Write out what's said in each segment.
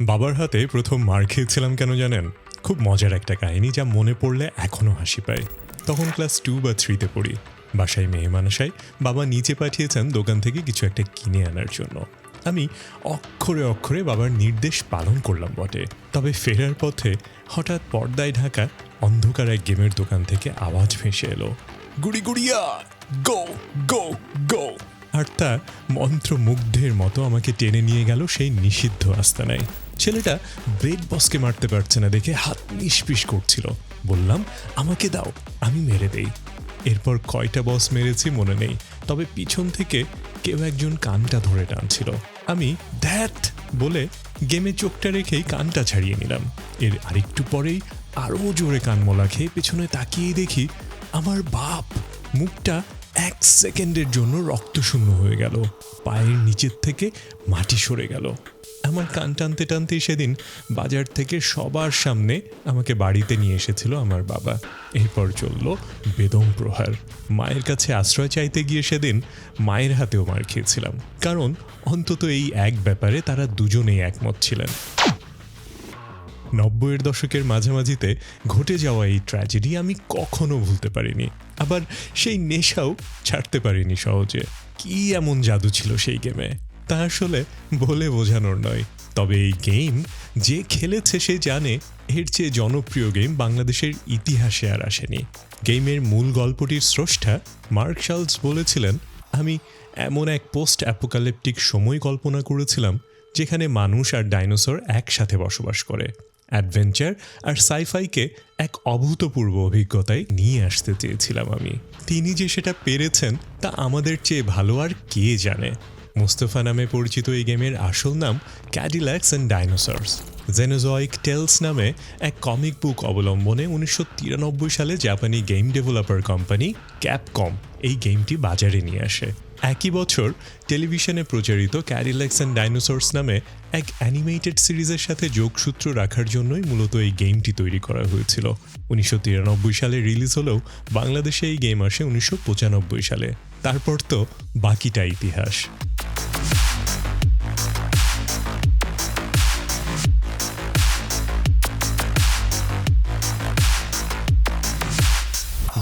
বাবার হাতে প্রথম মার খেয়েছিলাম কেন জানেন? খুব মজার একটা কাহিনী যা মনে পড়লে এখনও হাসি পায় তখন ক্লাস টু বা থ্রিতে পড়ি। বাসায় মেয়ে মানুষায় বাবা নিচে পাঠিয়েছেন দোকান থেকে কিছু একটা কিনে আনার জন্য। আমি অক্ষরে অক্ষরে বাবার নির্দেশ পালন করলাম বটে। তবে ফেরার পথে হঠাৎ পর্দায় ঢাকা অন্ধকার এক গেমের দোকান থেকে আওয়াজ ভেসে এলো। গুড়ি গুড়িয়া, গো গো গো। আর তা মন্ত্রমুগ্ধের মতো আমাকে টেনে নিয়ে গেল সেই নিষিদ্ধ আস্তানায়। ছেলেটা ব্রেড বসকে মারতে পারছে না দেখে হাত নিষ্পিস করছিল। বললাম, আমাকে দাও, আমি মেরে দেই। এরপর কয়টা বস মেরেছি মনে নেই, তবে পিছন থেকে কেউ একজন কানটা ধরে টানছিল। আমি দ্যাট বলে গেমে চোখটা রেখেই কানটা ছাড়িয়ে নিলাম। এর আরেকটু পরেই আরও জোরে কানমলা খেয়ে পেছনে তাকিয়ে দেখি আমার বাপ মুখটা এক সেকেন্ডের জন্য রক্তশূন্য হয়ে গেল। পায়ের নিচের থেকে মাটি সরে গেল। আমার কান টানতে টানতে সেদিন বাজার থেকে সবার সামনে আমাকে বাড়িতে নিয়ে এসেছিল আমার বাবা। এরপর চলল বেদম প্রহার। মায়ের কাছে আশ্রয় চাইতে গিয়ে সেদিন মায়ের হাতেও মার খেয়েছিলাম। কারণ অন্তত এই এক ব্যাপারে তারা দুজনেই একমত ছিলেন। নব্বইয়ের দশকের মাঝামাঝিতে ঘটে যাওয়া এই ট্র্যাজেডি আমি কখনো ভুলতে পারিনি। আবার সেই নেশাও ছাড়তে পারিনি সহজে। কি এমন জাদু ছিল সেই গেমে তা আসলে বলে বোঝানোর নয়। তবে এই গেম যে খেলেছে সে জানে এর চেয়ে জনপ্রিয় গেম বাংলাদেশের ইতিহাসে আর আসেনি। গেমের মূল গল্পটির স্রষ্টা মার্ক শালস বলেছিলেন, আমি এমন এক পোস্ট অ্যাপোকালিপটিক সময় কল্পনা করেছিলাম যেখানে মানুষ আর ডাইনোসর একসাথে বসবাস করে। অ্যাডভেঞ্চার আর সাইফাইকে এক অভূতপূর্ব অভিজ্ঞতায় নিয়ে আসতে চেয়েছিলাম আমি। তিনি যে সেটা পেরেছেন তা আমাদের চেয়ে ভালো আর কে জানে? মুস্তফা নামে পরিচিত এই গেমের আসল নাম ক্যাডিল্যাক্স অ্যান্ড ডাইনোসর্স জেনোজয়েক টেলস নামে এক কমিক বুক অবলম্বনে উনিশশো তিরানব্বই সালে জাপানি গেম ডেভেলপার কোম্পানি ক্যাপকম এই গেমটি বাজারে নিয়ে আসে। একই বছর টেলিভিশনে প্রচারিত ক্যাডিল্যাক্স অ্যান্ড ডাইনোসর্স নামে এক অ্যানিমেটেড সিরিজের সাথে যোগসূত্র রাখার জন্যই মূলত এই গেমটি তৈরি করা হয়েছিল। উনিশশো তিরানব্বই সালে রিলিজ হলেও বাংলাদেশে এই গেম আসে উনিশশো পঁচানব্বই সালে। তারপর তো বাকিটা ইতিহাস।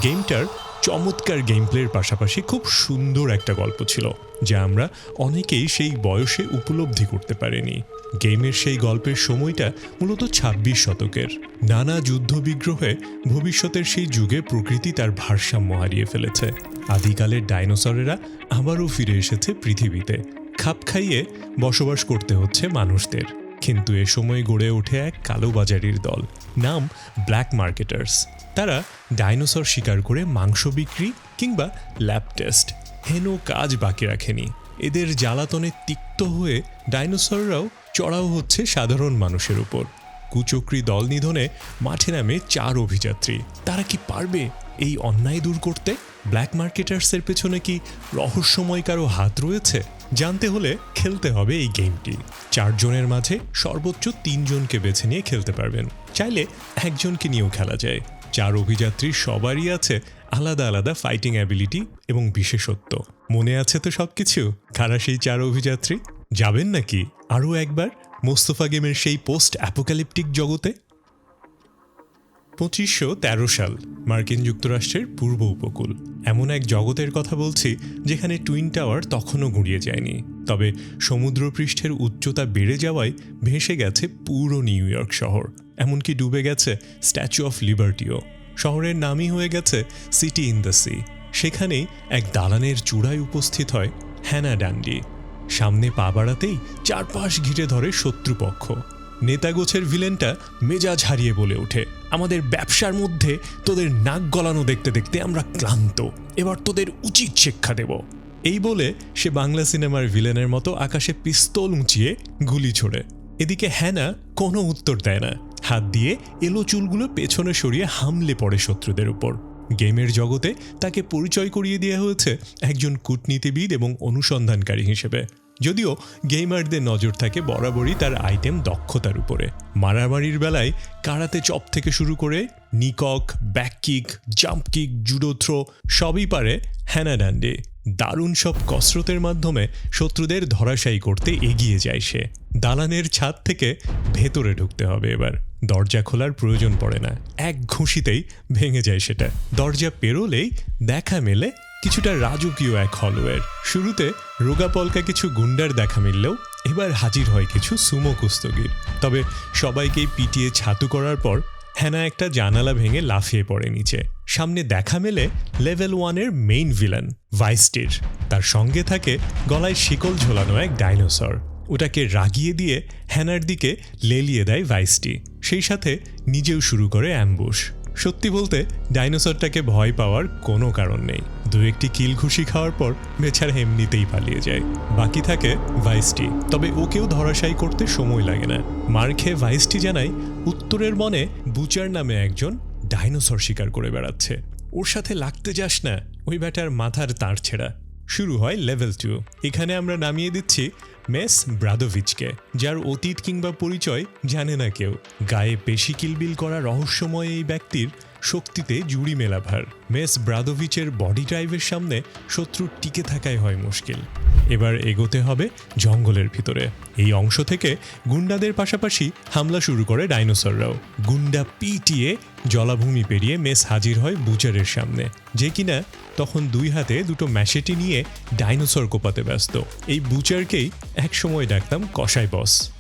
গেমটার চমৎকার গেম প্লের পাশাপাশি খুব সুন্দর একটা গল্প ছিল, যা আমরা অনেকেই সেই বয়সে উপলব্ধি করতে পারিনি। গেমের সেই গল্পের সময়টা মূলত ছাব্বিশ শতকের। নানা যুদ্ধবিগ্রহে ভবিষ্যতের সেই যুগে প্রকৃতি তার ভারসাম্য হারিয়ে ফেলেছে। আদিকালের ডাইনোসরেরা আবারও ফিরে এসেছে পৃথিবীতে। খাপ খাইয়ে বসবাস করতে হচ্ছে মানুষদের। কিন্তু এ সময় গড়ে ওঠে এক কালোবাজারির দল, নাম ব্ল্যাক মার্কেটার্স তারা ডাইনোসর শিকার করে মাংস বিক্রি কিংবা ল্যাব টেস্ট হেন কাজ বাকি রাখেনি। এদের জ্বালাতনে তিক্ত হয়ে ডাইনোসররাও চড়াও হচ্ছে সাধারণ মানুষের উপর। কুচক্রি দল নিধনে মাঠে নামে চার অভিযাত্রী। তারা কি পারবে এই অন্যায় দূর করতে? ব্ল্যাক মার্কেটার্সের পেছনে কি রহস্যময় কারও হাত রয়েছে? জানতে হলে খেলতে হবে এই গেমটি। চারজনের মাঝে সর্বোচ্চ তিনজনকে বেছে নিয়ে খেলতে পারবেন। চাইলে একজনকে নিয়েও খেলা যায়। চার অভিযাত্রী সবারই আছে আলাদা আলাদা ফাইটিং অ্যাবিলিটি এবং বিশেষত্ব। মনে আছে তো সবকিছু? কারা সেই চার অভিযাত্রী? যাবেন নাকি? আরও একবার, মোস্তফা গেমের সেই পোস্ট অ্যাপোক্যালিপটিক জগতে পঁচিশশো তেরো সাল মার্কিন যুক্তরাষ্ট্রের পূর্ব উপকূল। এমন এক জগতের কথা বলছি যেখানে টুইন টাওয়ার তখনও গুঁড়িয়ে যায়নি। তবে সমুদ্রপৃষ্ঠের উচ্চতা বেড়ে যাওয়ায় ভেসে গেছে পুরো নিউ ইয়র্ক শহর। এমনকি ডুবে গেছে স্ট্যাচু অফ লিবার্টিও। শহরের নামই হয়ে গেছে সিটি ইন দ্য সি। সেখানেই এক দালানের চূড়ায় উপস্থিত হয় হ্যানা ডান্ডি সামনে পা বাড়াতেই চারপাশ ঘিরে ধরে শত্রুপক্ষ। নেতাগোছের ভিলেনটা মেজাজ হারিয়ে বলে ওঠে। আমাদের ব্যবসার মধ্যে তোদের নাক গলানো দেখতে দেখতে আমরা ক্লান্ত। এবার তোদের উচিত শিক্ষা দেব। এই বলে সে বাংলা সিনেমার ভিলেনের মতো আকাশে পিস্তল উঁচিয়ে গুলি ছোড়ে। এদিকে হ্যানা কোনো উত্তর দেয় না। হাত দিয়ে এলো চুলগুলো পেছনে সরিয়ে হামলে পড়ে শত্রুদের উপর। গেমের জগতে তাকে পরিচয় করিয়ে দেওয়া হয়েছে একজন কূটনীতিবিদ এবং অনুসন্ধানকারী হিসেবে। যদিও গেমারদের নজর থাকে বরাবরই তার আইটেম দক্ষতার উপরে। মারামারির বেলায় কারাতে চপ থেকে শুরু করে নিকক back kick jump kick judo throw সবই পারে হ্যানা ডান্ডে দারুণ সব কসরতের মাধ্যমে শত্রুদের ধরাশায়ী করতে এগিয়ে যায় সে। দালানের ছাদ থেকে ভেতরে ঢুকতে হবে এবার। দরজা খোলার প্রয়োজন পড়ে না। এক ঘুষিতেই ভেঙে যায় সেটা। দরজা পেরোলেই দেখা মেলে কিছুটা রাজকীয় এক হলওয়ের। শুরুতে রোগা রোগাপলকা কিছু গুন্ডার দেখা মিললেও এবার হাজির হয় কিছু সুমো কুস্তগির। তবে সবাইকেই পিটিয়ে ছাতু করার পর হ্যানা একটা জানালা ভেঙে লাফিয়ে পড়ে নিচে। সামনে দেখা মেলে লেভেল ওয়ানের মেইন ভিলেন, ভাইস্টির। তার সঙ্গে থাকে গলায় শিকল ঝোলানো এক ডাইনোসর। ওটাকে রাগিয়ে দিয়ে হ্যানার দিকে লেলিয়ে দেয় ভাইসটি। সেই সাথে নিজেও শুরু করে অ্যাম্বুশ। সত্যি বলতে, ডাইনোসরটাকে ভয় পাওয়ার কোনো কারণ নেই। দু একটি কিল ঘুষি খাওয়ার পর বেচারা এমনিতেই পালিয়ে যায়। বাকি থাকে ভাইসটি। তবে ওকেও ধরাশায়ী করতে সময় লাগে না। মার খেয়ে ভাইসটি জানায়, উত্তরের মনে বুচার নামে একজন ডাইনোসর শিকার করে বেড়াচ্ছে। ওর সাথে লাগতে যাস না, ওই ব্যাটার মাথার তার ছেঁড়া। শুরু হয় লেভেল টু। এখানে আমরা নামিয়ে দিচ্ছি মেস ব্রাদোভিচকে, যার অতীত কিংবা পরিচয় জানে না কেউ। গায়ে পেশি কিলবিল করা রহস্যময় এই ব্যক্তির শক্তিতে জুড়ি মেলাভার। মেস ব্রাদোভিচের বডি টাইপের সামনে শত্রু টিকে থাকাই হয় মুশকিল। এবার এগোতে হবে জঙ্গলের ভিতরে। এই অংশ থেকে গুন্ডাদের পাশাপাশি হামলা শুরু করে ডাইনোসররাও। গুন্ডা পিটিয়ে জলাভূমি পেরিয়ে মেস হাজির হয় বুচারের সামনে। যে কিনা তখন দুই হাতে দুটো ম্যাশেটি নিয়ে ডাইনোসর কোপাতে ব্যস্ত। এই বুচারকেই একসময় ডাকতাম কসাই বস।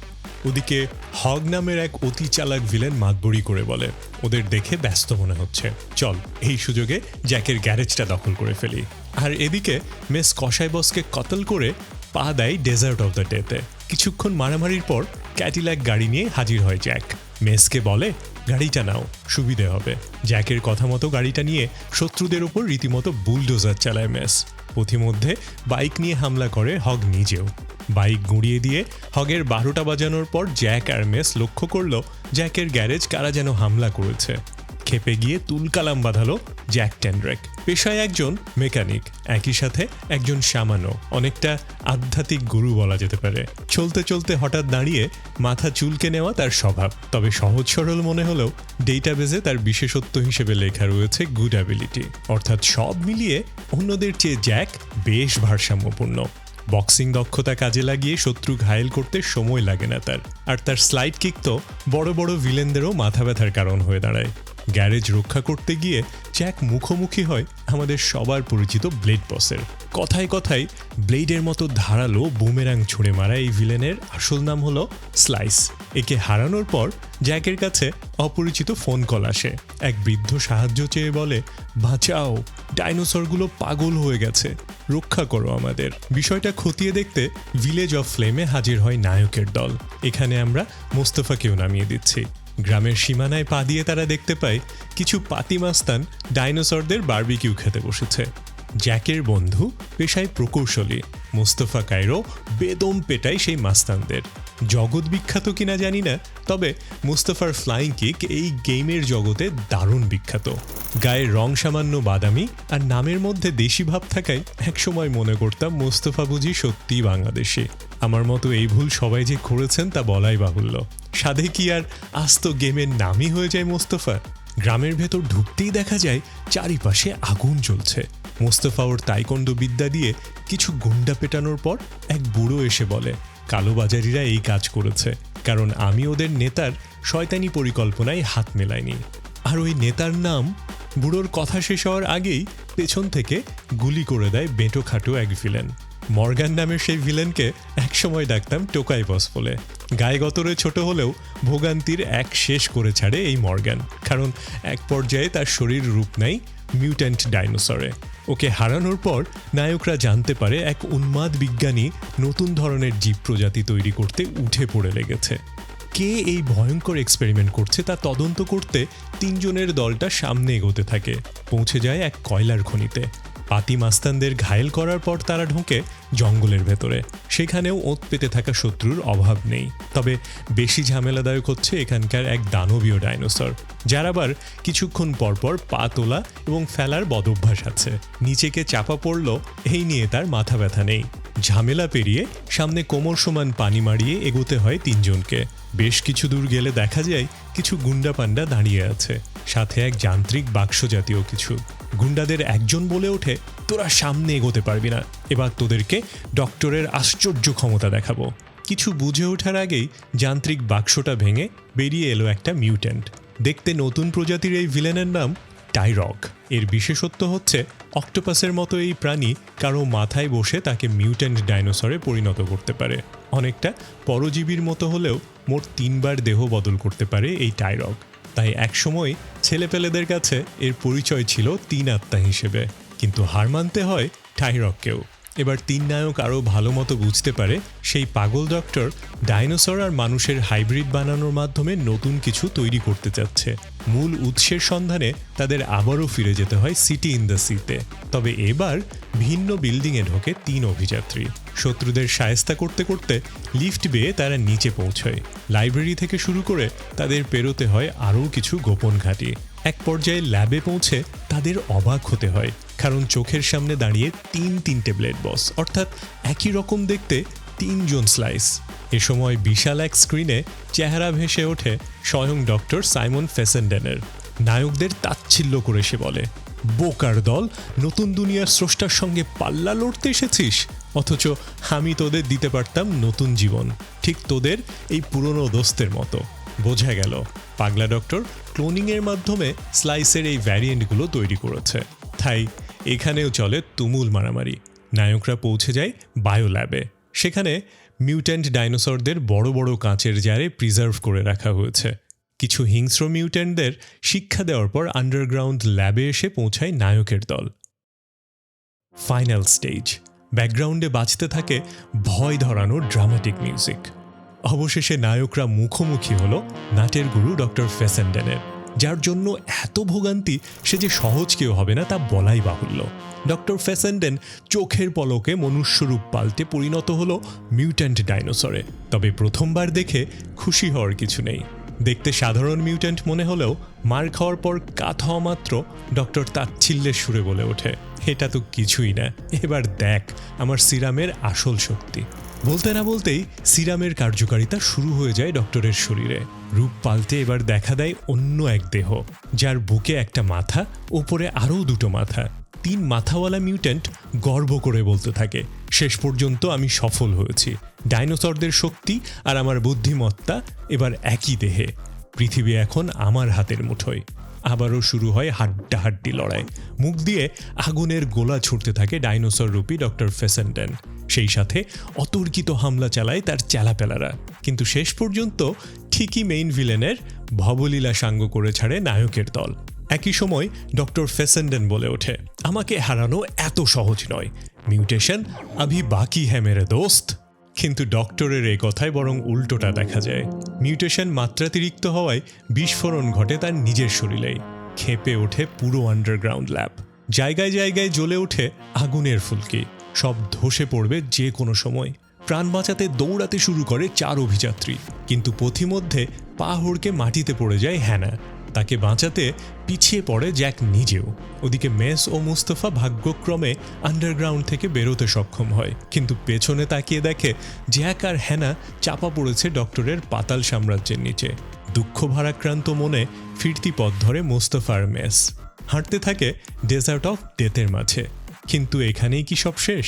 ওদিকে হগ নামের এক অতি চালাক ভিলেন মাতবড়ি করে বলে, ওদের দেখে ব্যস্ত মনে হচ্ছে। চল, এই সুযোগে জ্যাকের গ্যারেজটা দখল করে ফেলি। আর এদিকে মেস কসাই বসকে কতল করে পা দেয় ডেজার্ট অফ দ্য ডেতে। কিছুক্ষণ মারামারির পর ক্যাটিল্যাক গাড়ি নিয়ে হাজির হয় জ্যাক। মেসকে বলে, গাড়িটা নাও, সুবিধে হবে। জ্যাকের কথা মতো গাড়িটা নিয়ে শত্রুদের ওপর রীতিমতো বুলডোজার চালায় মেস। পথিমধ্যে বাইক নিয়ে হামলা করে হগ নিজেও। বাইক গুঁড়িয়ে দিয়ে হগের বারোটা বাজানোর পর জ্যাক আর মেস লক্ষ্য করল জ্যাকের গ্যারেজ কারা যেন হামলা করেছে। খেপে গিয়ে তুলকালাম বাঁধালো জ্যাক ট্যান্ড্রেক পেশায় একজন মেকানিক, একই সাথে একজন সামানো অনেকটা আধ্যাত্মিক গুরু বলা যেতে পারে। চলতে চলতে হঠাৎ দাঁড়িয়ে মাথা চুলকে নেওয়া তার স্বভাব। তবে সহজ সরল মনে হলেও ডেটাবেজে তার বিশেষত্ব হিসেবে লেখা রয়েছে গুড অ্যাবিলিটি অর্থাৎ সব মিলিয়ে অন্যদের চেয়ে জ্যাক বেশ ভারসাম্যপূর্ণ। বক্সিং দক্ষতা কাজে লাগিয়ে শত্রু ঘায়েল করতে সময় লাগে না তার। আর তার স্লাইড কিক তো বড় বড় ভিলেনদেরও মাথা ব্যথার কারণ হয়ে দাঁড়ায়। গ্যারেজ রক্ষা করতে গিয়ে জ্যাক মুখোমুখি হয় আমাদের সবার পরিচিত ব্লেড বসের। কথায় কথায় ব্লেডের মতো ধারালো বুমেরাং ছুঁড়ে মারা এই ভিলেনের আসল নাম হলো স্লাইস। একে হারানোর পর জ্যাকের কাছে অপরিচিত ফোন কল আসে। এক বৃদ্ধ সাহায্য চেয়ে বলে, বাঁচাও, ডাইনোসরগুলো পাগল হয়ে গেছে, রক্ষা করো আমাদের। বিষয়টা খতিয়ে দেখতে ভিলেজ অফ ফ্লেমে হাজির হয় নায়কের দল। এখানে আমরা মোস্তফাকেও নামিয়ে দিচ্ছি। গ্রামের সীমানায় পা দিয়ে তারা দেখতে পায় কিছু পাতি মাস্তান ডাইনোসরদের বার্বিকিউ খেতে বসেছে। জ্যাকের বন্ধু পেশায় প্রকৌশলী, মোস্তফা কায়রো বেদম পেটায় সেই মাস্তানদের। জগৎ বিখ্যাত কিনা জানি না, তবে মুস্তফার ফ্লাইং কিক এই গেমের জগতে দারুণ বিখ্যাত। গায়ের রং সামান্য বাদামি আর নামের মধ্যে দেশি ভাব থাকায় একসময় মনে করতাম মোস্তফা বুঝি সত্যিই বাংলাদেশি। আমার মতো এই ভুল সবাই যে করেছেন তা বলাই বাহুল্য। সাধে কি আর আস্ত গেমের নামই হয়ে যায় মোস্তফা? গ্রামের ভেতর ঢুকতেই দেখা যায় চারিপাশে আগুন জ্বলছে। মোস্তফা ওর তাইকন্ড বিদ্যা দিয়ে কিছু গুন্ডা পেটানোর পর এক বুড়ো এসে বলে কালোবাজারিরা এই কাজ করেছে। কারণ আমি ওদের নেতার শয়তানি পরিকল্পনায় হাত মেলাইনি। আর ওই নেতার নাম বুড়োর কথা শেষ হওয়ার আগেই পেছন থেকে গুলি করে দেয় বেঁটো খাটো এক ভিলেন। মর্গান নামের সেই ভিলেনকে একসময় ডাকতাম টোকাই বস বলে। গায়ে গতরে ছোট হলেও ভোগান্তির এক শেষ করে ছাড়ে এই মর্গান। কারণ এক পর্যায়ে তার শরীর রূপ নেয় মিউট্যান্ট ডাইনোসরে। ওকে হারানোর পর নায়করা জানতে পারে এক উন্মাদ বিজ্ঞানী নতুন ধরনের জীব প্রজাতি তৈরি করতে উঠে পড়ে লেগেছে। কে এই ভয়ঙ্কর এক্সপেরিমেন্ট করছে তা তদন্ত করতে তিনজনের দলটা সামনে এগোতে থাকে। পৌঁছে যায় এক কয়লার খনিতে। পাতি মাস্তানদের ঘায়েল করার পর তারা ঢোকে জঙ্গলের ভেতরে। সেখানেও ওঁত পেতে থাকা শত্রুর অভাব নেই। তবে বেশি ঝামেলাদায়ক হচ্ছে এখানকার এক দানবীয় ডাইনোসর, যার আবার কিছুক্ষণ পরপর পা তোলা এবং ফেলার বদভ্যাস আছে। নিচেকে চাপা পড়ল, এই নিয়ে তার মাথা ব্যথা নেই। ঝামেলা পেরিয়ে সামনে কোমর সমান পানি মারিয়ে এগোতে হয় তিনজনকে। বেশ কিছু দূর গেলে দেখা যায়, কিছু গুন্ডা পান্ডা দাঁড়িয়ে আছে। সাথে এক যান্ত্রিক বাক্স জাতীয় কিছু। গুন্ডাদের একজন বলে ওঠে, তোরা সামনে এগোতে পারবি না। এবার তোদেরকে ডক্টরের আশ্চর্য ক্ষমতা দেখাবো। কিছু বুঝে ওঠার আগেই যান্ত্রিক বাক্সটা ভেঙে বেরিয়ে এলো একটা মিউট্যান্ট। দেখতে নতুন প্রজাতির এই ভিলেনের নাম টাইরক। এর বিশেষত্ব হচ্ছে, অক্টোপাসের মতো এই প্রাণী কারও মাথায় বসে তাকে মিউট্যান্ট ডাইনোসরে পরিণত করতে পারে। অনেকটা পরজীবীর মতো হলেও মোট তিনবার দেহ বদল করতে পারে এই টাইরক। তাই একসময় ছেলেপেলেদের কাছে এর পরিচয় ছিল তিন আত্মা হিসেবে। কিন্তু হার মানতে হয় টাইরককেও এবার তিন নায়ক আরও ভালো মতো বুঝতে পারে সেই পাগল ডক্টর ডাইনোসর আর মানুষের হাইব্রিড বানানোর মাধ্যমে নতুন কিছু তৈরি করতে চাচ্ছে। মূল উৎসের সন্ধানে তাদের আবারও ফিরে যেতে হয় সিটি ইন দ্য সিতে তবে এবার ভিন্ন বিল্ডিংয়ে ঢোকে তিন অভিযাত্রী। শত্রুদের সায়স্তা করতে করতে লিফট বেয়ে তারা নিচে পৌঁছয়। লাইব্রেরি থেকে শুরু করে তাদের পেরোতে হয় আরও কিছু গোপন ঘাঁটি। এক পর্যায়ে ল্যাবে পৌঁছে তাদের অবাক হতে হয়। কারণ চোখের সামনে দাঁড়িয়ে তিন তিনটে ব্লেড বস, অর্থাৎ একই রকম দেখতে তিনজন স্লাইস। এ সময় বিশাল এক স্ক্রিনে চেহারা ভেসে ওঠে স্বয়ং ডক্টর সাইমন ফেসেন্ডেনের। নায়কদের তাচ্ছিল্য করে সে বলে, বোকার দল, নতুন দুনিয়ার স্রষ্টার সঙ্গে পাল্লা লড়তে এসেছিস? অথচ আমি তোদের দিতে পারতাম নতুন জীবন, ঠিক তোদের এই পুরনো দোস্তের মতো। বোঝা গেল, পাগলা ডক্টর ক্লোনিংয়ের মাধ্যমে স্লাইসের এই ভ্যারিয়েন্টগুলো তৈরি করেছে। তাই এখানেও চলে তুমুল মারামারি। নায়করা পৌঁছে যায় বায়ো ল্যাবে সেখানে মিউট্যান্ট ডাইনোসরদের বড় বড় কাঁচের জারে প্রিজার্ভ করে রাখা হয়েছে। কিছু হিংস্র মিউট্যান্টদের শিক্ষা দেওয়ার পর আন্ডারগ্রাউন্ড ল্যাবে এসে পৌঁছায় নায়কের দল। Final stage. ব্যাকগ্রাউন্ডে বাজতে থাকে ভয় ধরানো ড্রামাটিক মিউজিক। অবশেষে নায়করা মুখোমুখি হলো নাটের গুরু ডক্টর ফেসেন্ডেনের। যার জন্য এত ভোগান্তি সে যে সহজ কেউ হবে না তা বলাই বাহুল্য। ডক্টর ফেসেন্ডেন চোখের পলকে মনুষ্যরূপ পাল্টে পরিণত হলো মিউট্যান্ট ডাইনোসরে। তবে প্রথমবার দেখে খুশি হওয়ার কিছু নেই। দেখতে সাধারণ মিউট্যান্ট মনে হলেও মার খাওয়ার পর কাত হওয়া মাত্র ডক্টর তাচ্ছিল্যের সুরে বলে ওঠে। এটা তো কিছুই না। এবার দেখ, আমার সিরামের আসল শক্তি। বলতে না বলতেই সিরামের কার্যকারিতা শুরু হয়ে যায় ডক্টরের শরীরে। রূপ পাল্টে এবার দেখা দেয় অন্য এক দেহ, যার বুকে একটা মাথা, ওপরে আরও দুটো মাথা। তিন মাথাওয়ালা মিউট্যান্ট গর্ব করে বলতে থাকে, শেষ পর্যন্ত আমি সফল হয়েছি। ডাইনোসরদের শক্তি আর আমার বুদ্ধিমত্তা এবার একই দেহে। পৃথিবী এখন আমার হাতের মুঠোয়। আবারও শুরু হয় হাড্ডাহাড্ডি লড়াই। মুখ দিয়ে আগুনের গোলা ছুটতে থাকে ডাইনোসর রূপী ডক্টর ফেসেন্ডেন। সেই সাথে অতর্কিত হামলা চালায় তার চেলাপেলারা। কিন্তু শেষ পর্যন্ত ঠিকই মেইন ভিলেনের ভবলীলা সাঙ্গ করে ছাড়ে নায়কের দল। একই সময় ডক্টর ফেসেন্ডেন বলে ওঠে, আমাকে হারানো এত সহজ নয়। মিউটেশন আভি বাকি হ্যাঁ মেরে দোস্ত। কিন্তু ডক্টরের এই কথায় বরং উল্টোটা দেখা যায়। মিউটেশন মাত্রাতিরিক্ত হওয়ায় বিস্ফোরণ ঘটে তার নিজের শরীরেই। খেপে ওঠে পুরো আন্ডারগ্রাউন্ড ল্যাব জায়গায় জায়গায় জ্বলে ওঠে আগুনের ফুলকি। সব ধসে পড়বে যে কোনো সময়। প্রাণ বাঁচাতে দৌড়াতে শুরু করে চার অভিযাত্রী। কিন্তু পথিমধ্যে পা হড়কে মাটিতে পড়ে যায় হ্যানা। তাকে বাঁচাতে পিছিয়ে পড়ে জ্যাক নিজেও। ওদিকে মেস ও মুস্তফা ভাগ্যক্রমে আন্ডারগ্রাউন্ড থেকে বেরোতে সক্ষম হয়। কিন্তু পেছনে তাকিয়ে দেখে জ্যাক আর হ্যানা চাপা পড়েছে ডক্টরের পাতাল সাম্রাজ্যের নিচে। দুঃখ ভারাক্রান্ত মনে ফিরতি পথ ধরে মোস্তফার মেস। হাঁটতে থাকে ডেজার্ট অফ ডেথের মাঝে। কিন্তু এখানেই কি সব শেষ?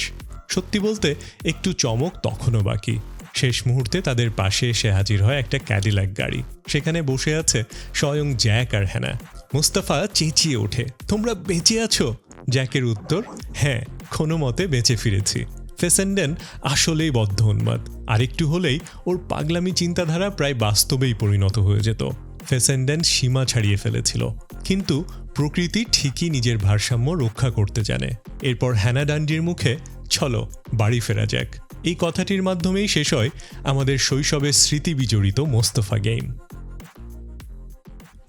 সত্যি বলতে, একটু চমক তখনও বাকি। শেষ মুহূর্তে তাদের পাশে এসে হাজির হয় একটা ক্যাডিল্যাক গাড়ি। সেখানে বসে আছে স্বয়ং জ্যাক আর হ্যানা মুস্তাফা চেঁচিয়ে ওঠে, তোমরা বেঁচে আছো? জ্যাকের উত্তর হ্যাঁ কোনো মতে বেঁচে ফিরেছি। ফেসেন্ডেন আসলেই বদ্ধ উন্মাদ আরেকটু হলেই ওর পাগলামি চিন্তাধারা প্রায় বাস্তবেই পরিণত হয়ে যেত। ফেসেন্ডেন সীমা ছাড়িয়ে ফেলেছিল। কিন্তু প্রকৃতি ঠিকই নিজের ভারসাম্য রক্ষা করতে জানে। এরপর হ্যানা ডান্ডির মুখে, চলো, বাড়ি ফেরা যাক। এই কথাটির মাধ্যমেই শেষ হয় আমাদের শৈশবের স্মৃতি বিজড়িত মোস্তফা গেম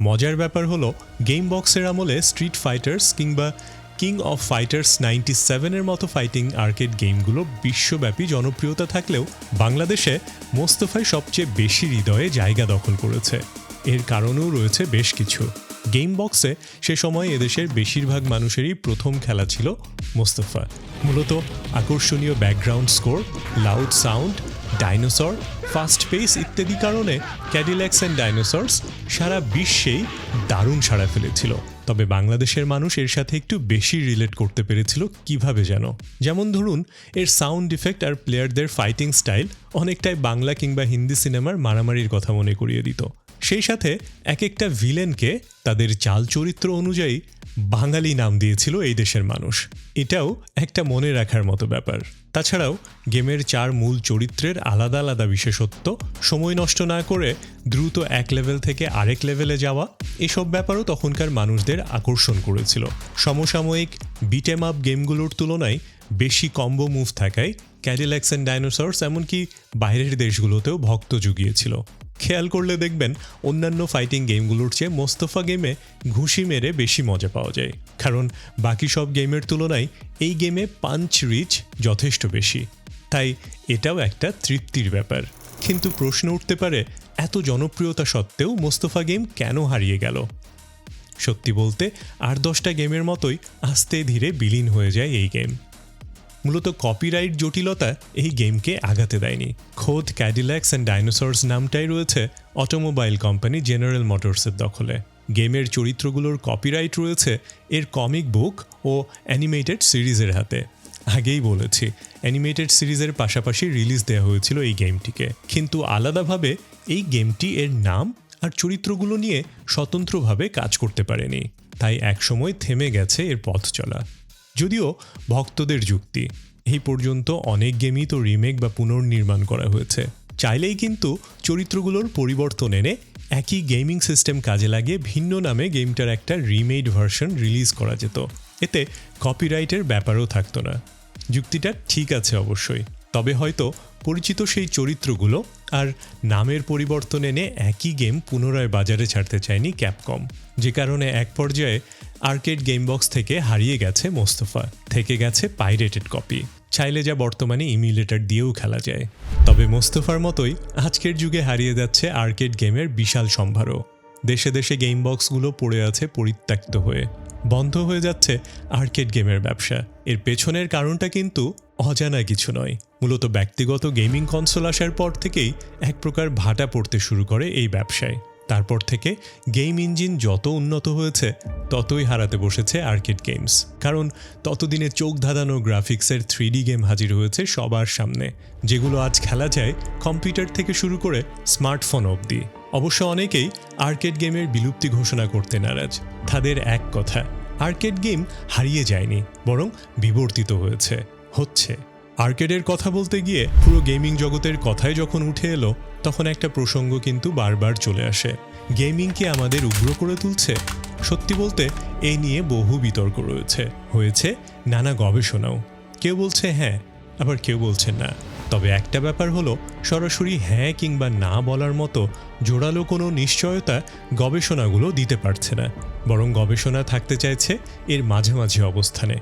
মজার ব্যাপার হলো গেম বক্সের আমলে স্ট্রিট ফাইটার্স কিংবা কিং অফ ফাইটার্স নাইনটি সেভেনের মতো ফাইটিং আর্কেড গেমগুলো বিশ্বব্যাপী জনপ্রিয়তা থাকলেও বাংলাদেশে মোস্তফাই সবচেয়ে বেশি হৃদয়ে জায়গা দখল করেছে। এর কারণেও রয়েছে বেশ কিছু। গেম বক্সে সে সময় এদেশের বেশিরভাগ মানুষেরই প্রথম খেলা ছিল মোস্তফা। মূলত আকর্ষণীয় background score loud sound dinosaur fast pace ইত্যাদি কারণে ক্যাডিল্যাক্স অ্যান্ড ডাইনোসরস সারা বিশ্বেই দারুণ সাড়া ফেলেছিল। তবে বাংলাদেশের মানুষ এর সাথে একটু বেশি রিলেট করতে পেরেছিল কীভাবে যেন। যেমন ধরুন, এর সাউন্ড ইফেক্ট আর প্লেয়ারদের ফাইটিং স্টাইল অনেকটাই বাংলা কিংবা হিন্দি সিনেমার মারামারির কথা মনে করিয়ে দিত। সেই সাথে এক একটা ভিলেনকে তাদের চাল চরিত্র অনুযায়ী বাঙালি নাম দিয়েছিল এই দেশের মানুষ। এটাও একটা মনে রাখার মতো ব্যাপার। তাছাড়াও গেমের চার মূল চরিত্রের আলাদা আলাদা বিশেষত্ব, সময় নষ্ট না করে দ্রুত এক লেভেল থেকে আরেক লেভেলে যাওয়া, এসব ব্যাপারও তখনকার মানুষদের আকর্ষণ করেছিল। সমসাময়িক বিটেম আপ গেমগুলোর তুলনায় বেশি কম্বো মুভ থাকায় ক্যাডিল্যাক্স অ্যান্ড ডাইনোসর্স এমনকি বাইরের দেশগুলোতেও ভক্ত জুগিয়েছিল। খেয়াল করলে দেখবেন অন্যান্য ফাইটিং গেমগুলোর চেয়ে মোস্তফা গেমে ঘুষি মেরে বেশি মজা পাওয়া যায়। কারণ বাকি সব গেমের তুলনায় এই গেমে পাঞ্চ রিচ যথেষ্ট বেশি। তাই এটাও একটা তৃপ্তির ব্যাপার। কিন্তু প্রশ্ন উঠতে পারে, এত জনপ্রিয়তা সত্ত্বেও মোস্তফা গেম কেন হারিয়ে গেল? সত্যি বলতে আট দশটা গেমের মতোই আস্তে ধীরে বিলীন হয়ে যায় এই গেম মূলত কপিরাইট জটিলতা এই গেমকে আঘাতে দেয়নি। খোদ ক্যাডিল্যাক্স অ্যান্ড ডাইনোসর্স নামটাই রয়েছে অটোমোবাইল কোম্পানি জেনারেল মোটরসের দখলে। গেমের চরিত্রগুলোর কপিরাইট রয়েছে এর কমিক বুক ও অ্যানিমেটেড সিরিজের হাতে। আগেই বলেছি অ্যানিমেটেড সিরিজের পাশাপাশি রিলিজ দেওয়া হয়েছিল এই গেমটিকে কিন্তু আলাদাভাবে এই গেমটি এর নাম আর চরিত্রগুলো নিয়ে স্বতন্ত্রভাবে কাজ করতে পারেনি। তাই একসময় থেমে গেছে এর পথ চলা। যদিও ভক্তদের যুক্তি, এই পর্যন্ত অনেক গেমই তো রিমেক বা পুনর্নির্মাণ করা হয়েছে। চাইলেই কিন্তু চরিত্রগুলোর পরিবর্তন এনে একই গেমিং সিস্টেম কাজে লাগিয়ে ভিন্ন নামে গেমটার একটা রিমেড ভার্সন রিলিজ করা যেত। এতে কপিরাইটের ব্যাপারও থাকতো না। যুক্তিটা ঠিক আছে অবশ্যই। তবে হয়তো পরিচিত সেই চরিত্রগুলো আর নামের পরিবর্তন এনে একই গেম পুনরায় বাজারে ছাড়তে চায়নি ক্যাপকম যে কারণে এক পর্যায়ে আর্কেড গেম বক্স থেকে হারিয়ে গেছে মোস্তফা, থেকে গেছে পাইরেটেড কপি চাইলে যা বর্তমানে ইমিউলেটর দিয়েও খেলা যায়। তবে মোস্তফার মতোই আজকের যুগে হারিয়ে যাচ্ছে আর্কেড গেমের বিশাল সম্ভারও। দেশে দেশে গেম বক্সগুলো পড়ে আছে পরিত্যক্ত হয়ে। বন্ধ হয়ে যাচ্ছে আর্কেড গেমের ব্যবসা। এর পেছনের কারণটা কিন্তু অজানা কিছু নয়। মূলত ব্যক্তিগত গেমিং কনসোল আসার পর থেকেই এক প্রকার ভাটা পড়তে শুরু করে এই ব্যবসায়। তারপর থেকে গেম ইঞ্জিন যত উন্নত হয়েছে, ততই হারাতে বসেছে আর্কেড গেমস। কারণ ততদিনে চোখ ধাঁধানো গ্রাফিক্সের থ্রি গেম হাজির হয়েছে সবার সামনে, যেগুলো আজ খেলা যায় কম্পিউটার থেকে শুরু করে স্মার্টফোন অবধি। অবশ্য অনেকেই আর্কেড গেমের বিলুপ্তি ঘোষণা করতে নারাজ। তাদের এক কথা, আর্কেড গেম হারিয়ে যায়নি, বরং বিবর্তিত হয়েছে। হচ্ছে। আর্কেডের কথা বলতে গিয়ে পুরো গেমিং জগতের কথাই যখন উঠে এলো, তখন একটা প্রসঙ্গ কিন্তু বারবার চলে আসে। গেমিং কি আমাদের উগ্র করে তুলছে? সত্যি বলতে এই নিয়ে বহু বিতর্ক রয়েছে। হয়েছে নানা গবেষণাও। কেউ বলছে হ্যাঁ আবার কেউ বলছে না। তবে একটা ব্যাপার হলো, সরাসরি হ্যাঁ কিংবা না বলার মতো জোরালো কোনো নিশ্চয়তা গবেষণাগুলো দিতে পারছে না। বরং গবেষণা থাকতে চাইছে এর মাঝামাঝি অবস্থানে।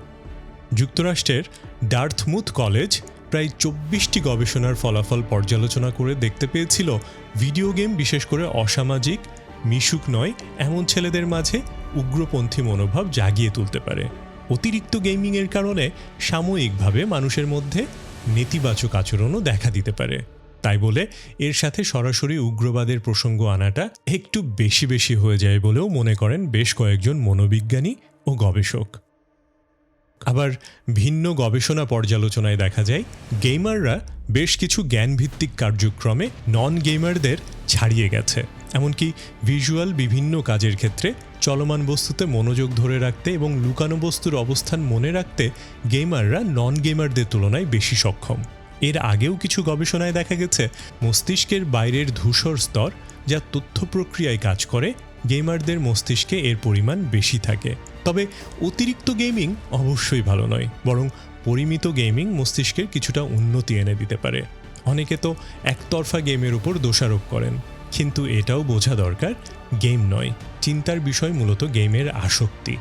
যুক্তরাষ্ট্রের ডার্থমুথ কলেজ প্রায় চব্বিশটি গবেষণার ফলাফল পর্যালোচনা করে দেখতে পেয়েছিল। ভিডিও গেম বিশেষ করে অসামাজিক, মিশুক নয়, এমন ছেলেদের মাঝে উগ্রপন্থী মনোভাব জাগিয়ে তুলতে পারে। অতিরিক্ত গেমিংয়ের কারণে সাময়িকভাবে মানুষের মধ্যে নেতিবাচক আচরণও দেখা দিতে পারে। তাই বলে এর সাথে সরাসরি উগ্রবাদের প্রসঙ্গ আনাটা একটু বেশি বেশি হয়ে যায় বলেও মনে করেন বেশ কয়েকজন মনোবিজ্ঞানী ও গবেষক। আবার ভিন্ন গবেষণা পর্যালোচনায় দেখা যায় গেমাররা বেশ কিছু জ্ঞানভিত্তিক কার্যক্রমে নন গেমারদের ছাড়িয়ে গেছে। এমনকি ভিজুয়াল বিভিন্ন কাজের ক্ষেত্রে চলমান বস্তুতে মনোযোগ ধরে রাখতে এবং লুকানো বস্তুর অবস্থান মনে রাখতে গেমাররা নন গেমারদের তুলনায় বেশি সক্ষম। এর আগেও কিছু গবেষণায় দেখা গেছে, মস্তিষ্কের বাইরের ধূসর স্তর যা তথ্য প্রক্রিয়ায় কাজ করে গেমারদের মস্তিষ্কে এর পরিমাণ বেশি থাকে। তবে অতিরিক্ত গেমিং অবশ্যই ভালো নয়, বরং পরিমিত গেমিং মস্তিষ্কের কিছুটা উন্নতি এনে দিতে পারে। অনেকে তো একতরফা গেমের উপর দোষারোপ করেন, কিন্তু এটাও বোঝা দরকার গেম নয়, চিন্তার বিষয় মূলত গেমের আসক্তি।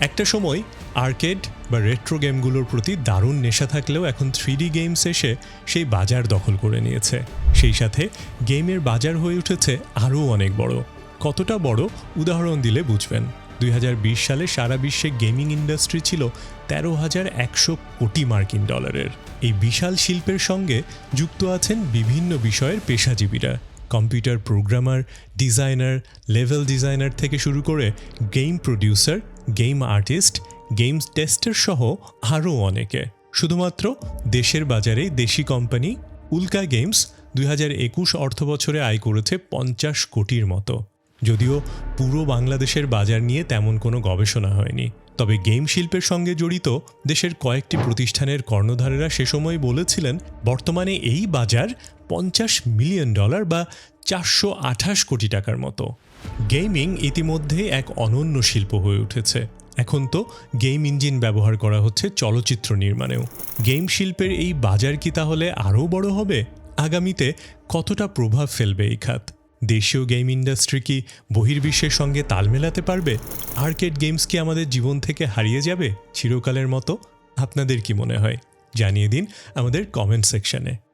একটা সময় আর্কেড বা রেট্রো গেমগুলোর প্রতি দারুণ নেশা থাকলেও এখন থ্রি গেমস এসে সেই বাজার দখল করে নিয়েছে। সেই সাথে গেমের বাজার হয়ে উঠেছে আরও অনেক বড়। কতটা বড়, উদাহরণ দিলে বুঝবেন। দুই হাজার বিশ সালে সারা বিশ্বে গেমিং ইন্ডাস্ট্রি ছিল তেরো হাজার একশো কোটি মার্কিন ডলারের। এই বিশাল শিল্পের সঙ্গে যুক্ত আছেন বিভিন্ন বিষয়ের পেশাজীবীরা। Computer programmer, designer, level designer থেকে শুরু করে game producer, game artist games tester সহ আরও অনেকে। শুধুমাত্র দেশের বাজারে দেশি কোম্পানি উল্কা গেমস দুই হাজার একুশ অর্থবছরে আয় করেছে পঞ্চাশ কোটির মতো। যদিও পুরো বাংলাদেশের বাজার নিয়ে তেমন কোনো গবেষণা হয়নি। তবে গেম শিল্পের সঙ্গে জড়িত দেশের কয়েকটি প্রতিষ্ঠানের কর্ণধারেরা সে সময় বলেছিলেন, বর্তমানে এই বাজার পঞ্চাশ মিলিয়ন ডলার বা চারশো আঠাশ কোটি টাকার মতো। গেমিং ইতিমধ্যে এক অনন্য শিল্প হয়ে উঠেছে। এখন তো গেম ইঞ্জিন ব্যবহার করা হচ্ছে চলচ্চিত্র নির্মাণেও। গেম শিল্পের এই বাজার কি তাহলে আরও বড় হবে? আগামীতে কতটা প্রভাব ফেলবে এই খাত? দেশীয় গেম ইন্ডাস্ট্রি কি বহির্বিশ্বের সঙ্গে তাল মেলাতে পারবে? আর্কেড গেমস কি আমাদের জীবন থেকে হারিয়ে যাবে? চিরকালের মতো আপনাদের কি মনে হয়? জানিয়ে দিন আমাদের কমেন্ট সেকশনে